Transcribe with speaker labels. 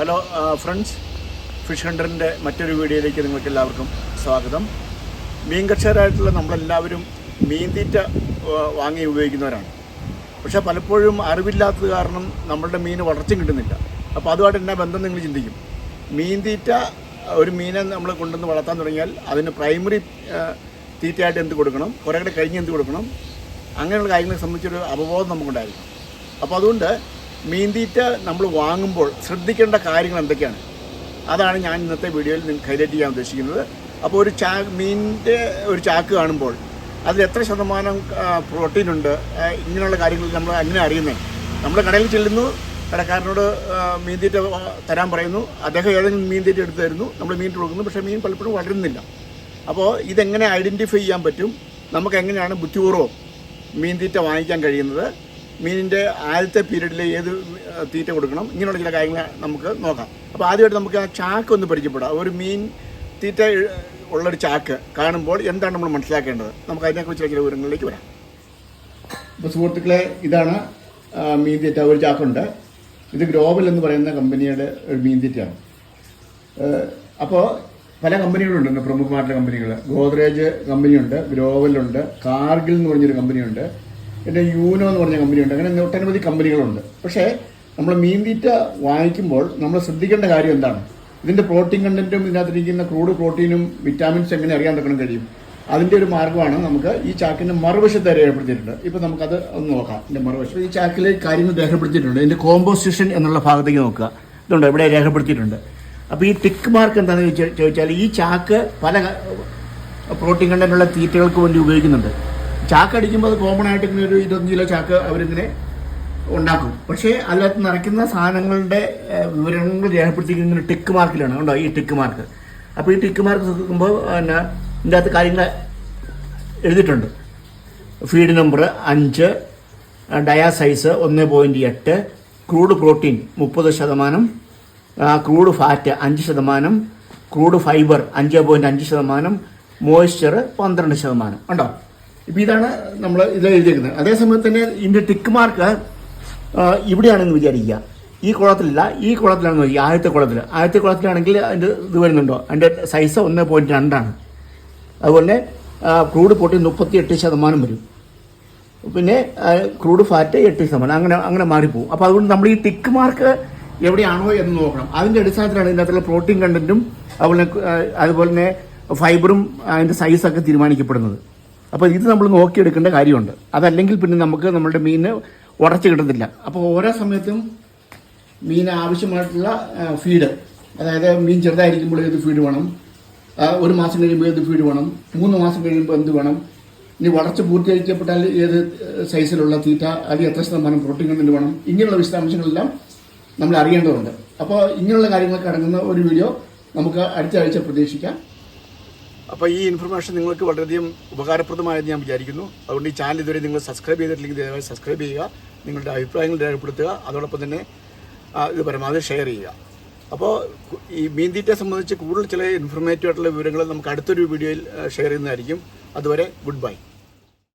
Speaker 1: Hello friends fish ഹണ്ടറിന്റെ മറ്റൊരു വീഡിയോയിലേക്ക് നിങ്ങൾക്ക് എല്ലാവർക്കും സ്വാഗതം. മീൻ കർഷകരായിട്ടുള്ള നമ്മളെല്ലാവരും മീൻ തീറ്റ വാങ്ങി ഉപയോഗിക്കുന്നവരാണ്. പക്ഷേ പലപ്പോഴും അറിവില്ലാത്തത് കാരണം നമ്മളുടെ മീൻ വളർച്ച കിട്ടുന്നില്ല. അപ്പോൾ അതുമായിട്ട് എന്നാ ബന്ധം നിങ്ങൾ ചിന്തിക്കും? മീൻ തീറ്റ ഒരു മീനെ നമ്മൾ കൊണ്ടുവന്ന് വളർത്താൻ തുടങ്ങിയാൽ അതിന് പ്രൈമറി തീറ്റയായിട്ട് എന്ത് കൊടുക്കണം? കുറേ കൂടെ കഴിഞ്ഞ് എന്ത് കൊടുക്കണം? അങ്ങനെയുള്ള കാര്യങ്ങളെ സംബന്ധിച്ചൊരു അവബോധം നമുക്കുണ്ടായിരിക്കും അപ്പോൾ അതുകൊണ്ട് മീൻ തീറ്റ നമ്മൾ വാങ്ങുമ്പോൾ ശ്രദ്ധിക്കേണ്ട കാര്യങ്ങൾ എന്തൊക്കെയാണ്? അതാണ് ഞാൻ ഇന്നത്തെ വീഡിയോയിൽ നിങ്ങൾക്ക് ഹൈലൈറ്റ് ചെയ്യാൻ ഉദ്ദേശിക്കുന്നത്. അപ്പോൾ ഒരു ചാ മീനിന്റെ ഒരു ചാക്ക് കാണുമ്പോൾ അതിൽ എത്ര ശതമാനം പ്രോട്ടീൻ ഉണ്ട് ഇങ്ങനെയുള്ള കാര്യങ്ങൾ നമ്മൾ എങ്ങനെ അറിയുന്നത് നമ്മൾ കടയിൽ ചെല്ലുന്നു കടക്കാരനോട് ആ, മീൻ തീറ്റ ആ, തരാൻ പറയുന്നു. അദ്ദേഹം ഏതെങ്കിലും മീൻതീറ്റ എടുത്ത് തരുന്നു. നമ്മൾ മീൻ കൊടുക്കുന്നു. പക്ഷേ മീൻ പലപ്പോഴും വളരുന്നില്ല. അപ്പോൾ ഇതെങ്ങനെ ഐഡന്റിഫൈ ചെയ്യാൻ പറ്റും? നമുക്ക് എങ്ങനെയാണ് ബുദ്ധിപൂർവം മീൻതീറ്റ വാങ്ങിക്കാൻ കഴിയുന്നത്? മീനിന്റെ ആദ്യത്തെ പീരീഡിൽ ഏത് തീറ്റ കൊടുക്കണം. ഇങ്ങനെയുള്ള ചില കാര്യങ്ങൾ നമുക്ക് നോക്കാം. അപ്പോൾ ആദ്യമായിട്ട് നമുക്ക് ആ ചാക്ക് ഒന്ന് പരിചയപ്പെടാം. ഒരു മീൻ തീറ്റ ഉള്ളൊരു ചാക്ക് കാണുമ്പോൾ എന്താണ് നമ്മൾ മനസ്സിലാക്കേണ്ടത്? നമുക്ക് അതിനെക്കുറിച്ച് ചില വിവരങ്ങളിലേക്ക് വരാം. ഇപ്പോൾ സുഹൃത്തുക്കളെ ഇതാണ് മീൻ തീറ്റ. ഒരു ചാക്കുണ്ട്. ഇത് ഗ്ലോബൽ എന്ന് പറയുന്ന കമ്പനിയുടെ ഒരു മീൻ തീറ്റയാണ്. അപ്പോൾ പല കമ്പനികളുണ്ട് പ്രമുഖമായിട്ടുള്ള കമ്പനികൾ ഗോദ്രേജ് കമ്പനിയുണ്ട് ഗ്രോവലുണ്ട് കാർഗിൽ എന്ന് പറഞ്ഞൊരു കമ്പനിയുണ്ട്. പിന്നെ യൂനോ എന്ന് പറഞ്ഞ കമ്പനിയുണ്ട്. അങ്ങനെ ഒട്ടനവധി കമ്പനികളുണ്ട്. പക്ഷേ നമ്മൾ മീൻ തീറ്റ വാങ്ങിക്കുമ്പോൾ നമ്മൾ ശ്രദ്ധിക്കേണ്ട കാര്യം എന്താണ്? ഇതിന്റെ പ്രോട്ടീൻ കണ്ടന്റും ഇതിനകത്തിരിക്കുന്ന ക്രൂഡ് പ്രോട്ടീനും വിറ്റാമിൻസ് എങ്ങനെ അറിയാൻ തക്കണം കഴിയും? അതിന്റെ ഒരു മാർഗമാണ് നമുക്ക് ഈ ചാക്കിന്റെ മറുവശത്ത് രേഖപ്പെടുത്തിയിട്ടുണ്ട്. ഇപ്പോൾ നമുക്കത് ഒന്ന് നോക്കാം. ഇതിന്റെ മറുവശം ഈ ചാക്കിൽ കാര്യങ്ങൾ രേഖപ്പെടുത്തിയിട്ടുണ്ട്. ഇതിന്റെ കോമ്പോസിഷൻ എന്നുള്ള ഭാഗത്തേക്ക് നോക്കുക. ഇതുണ്ട്. ഇവിടെ രേഖപ്പെടുത്തിയിട്ടുണ്ട്. അപ്പോൾ ഈ ടിക്ക് മാർക്ക് എന്താണെന്ന് ചോദിച്ചാൽ ഈ ചാക്ക് പല പ്രോട്ടീൻ കണ്ടന്റുള്ള തീറ്റകൾക്ക് വേണ്ടി ഉപയോഗിക്കുന്നുണ്ട്. ചാക്ക് അടിക്കുമ്പോൾ അത് കോമൺ ആയിട്ട് ഇങ്ങനെ ഒരു ഇരുപത്തഞ്ച് കിലോ ചാക്ക് അവരിങ്ങനെ ഉണ്ടാക്കും. പക്ഷേ അതിനകത്ത് നിറയ്ക്കുന്ന സാധനങ്ങളുടെ വിവരങ്ങൾ രേഖപ്പെടുത്തിയിരിക്കുന്ന ടിക്ക് മാർക്കിലാണ് ഉണ്ടോ ഈ ടിക്ക് മാർക്ക് അപ്പോൾ ഈ ടിക്ക് മാർക്ക് നോക്കുമ്പോൾ പിന്നെ ഇതിന്റെ അകത്ത് കാര്യങ്ങൾ എഴുതിയിട്ടുണ്ട്. ഫീഡ് നമ്പർ അഞ്ച് ഡയാ സൈസ് ഒന്ന് പോയിന്റ് എട്ട് ക്രൂഡ് പ്രോട്ടീൻ മുപ്പത് ശതമാനം ക്രൂഡ് ഫാറ്റ് അഞ്ച് ശതമാനം ക്രൂഡ് ഫൈബർ അഞ്ച് പോയിന്റ് അഞ്ച് ശതമാനം മോയ്സ്ചർ പന്ത്രണ്ട് ശതമാനം. ഉണ്ടോ ഇപ്പം ഇതാണ് നമ്മൾ ഇതിൽ എഴുതിയിരിക്കുന്നത് അതേസമയത്ത് തന്നെ ഇതിന്റെ ടിക്ക് മാർക്ക് ഇവിടെയാണെന്ന് വിചാരിക്കുക. ഈ കുളത്തിലല്ല ഈ കുളത്തിലാണെന്ന് നോക്കി ആദ്യത്തെ കുളത്തിൽ ആദ്യത്തെ കുളത്തിലാണെങ്കിൽ അതിന്റെ ഇത് വരുന്നുണ്ടോ? അതിന്റെ സൈസ് ഒന്ന് പോയിന്റ് രണ്ടാണ് അതുപോലെ ക്രൂഡ് പൊട്ടി മുപ്പത്തി എട്ട് ശതമാനം വരും. പിന്നെ ക്രൂഡ് ഫാറ്റ് എട്ട് ശതമാനം. അങ്ങനെ അങ്ങനെ മാറിപ്പോകും അപ്പോൾ അതുകൊണ്ട് നമ്മൾ ഈ ടിക്ക് മാർക്ക് എവിടെയാണോ എന്ന് നോക്കണം. അതിന്റെ അടിസ്ഥാനത്തിലാണ് ഇതിനകത്തുള്ള പ്രോട്ടീൻ കണ്ടന്റും അതുപോലെ അതുപോലെ തന്നെ ഫൈബറും അതിന്റെ സൈസൊക്കെ തീരുമാനിക്കപ്പെടുന്നത്. അപ്പോൾ ഇത് നമ്മൾ നോക്കിയെടുക്കേണ്ട കാര്യമുണ്ട്. അതല്ലെങ്കിൽ പിന്നെ നമുക്ക് നമ്മുടെ മീന് ഉടച്ച് കിട്ടത്തില്ല. അപ്പോൾ ഓരോ സമയത്തും മീൻ ആവശ്യമായിട്ടുള്ള ഫീഡ് അതായത് മീൻ ചെറുതായിരിക്കുമ്പോൾ ഏത് ഫീഡ് വേണം? ഒരു മാസം കഴിയുമ്പോൾ ഏത് ഫീഡ് വേണം? മൂന്ന് മാസം കഴിയുമ്പോൾ എന്ത് വേണം? ഇനി വളർച്ച പൂർത്തീകരിക്കപ്പെട്ടാൽ ഏത് സൈസിലുള്ള തീറ്റ അതിൽ എത്ര ശതമാനം പ്രോട്ടീൻ കണ്ടന്റ് വേണം? ഇങ്ങനെയുള്ള വിശദാംശങ്ങളെല്ലാം നമ്മൾ അറിയേണ്ടതുണ്ട്. അപ്പോൾ ഇങ്ങനെയുള്ള കാര്യങ്ങളൊക്കെ അടങ്ങുന്ന ഒരു വീഡിയോ നമുക്ക് അടുത്ത ആഴ്ച പ്രതീക്ഷിക്കാം. അപ്പോൾ ഈ ഇൻഫർമേഷൻ നിങ്ങൾക്ക് വളരെയധികം ഉപകാരപ്രദമായെന്ന് ഞാൻ വിചാരിക്കുന്നു. അതുകൊണ്ട് ഈ ചാനൽ ഇതുവരെ നിങ്ങൾ സബ്സ്ക്രൈബ് ചെയ്തിട്ടില്ലെങ്കിൽ ദയവായി സബ്സ്ക്രൈബ് ചെയ്യുക. നിങ്ങളുടെ അഭിപ്രായങ്ങൾ രേഖപ്പെടുത്തുക. അതോടൊപ്പം തന്നെ ഇത് പരമാവധി ഷെയർ ചെയ്യുക. അപ്പോൾ ഈ മീൻ തീറ്റയെ സംബന്ധിച്ച് കൂടുതൽ ചില ഇൻഫർമേറ്റീവ് ആയിട്ടുള്ള വിവരങ്ങൾ നമുക്ക് അടുത്തൊരു വീഡിയോയിൽ ഷെയർ ചെയ്യുന്നതായിരിക്കും. അതുവരെ ഗുഡ് ബൈ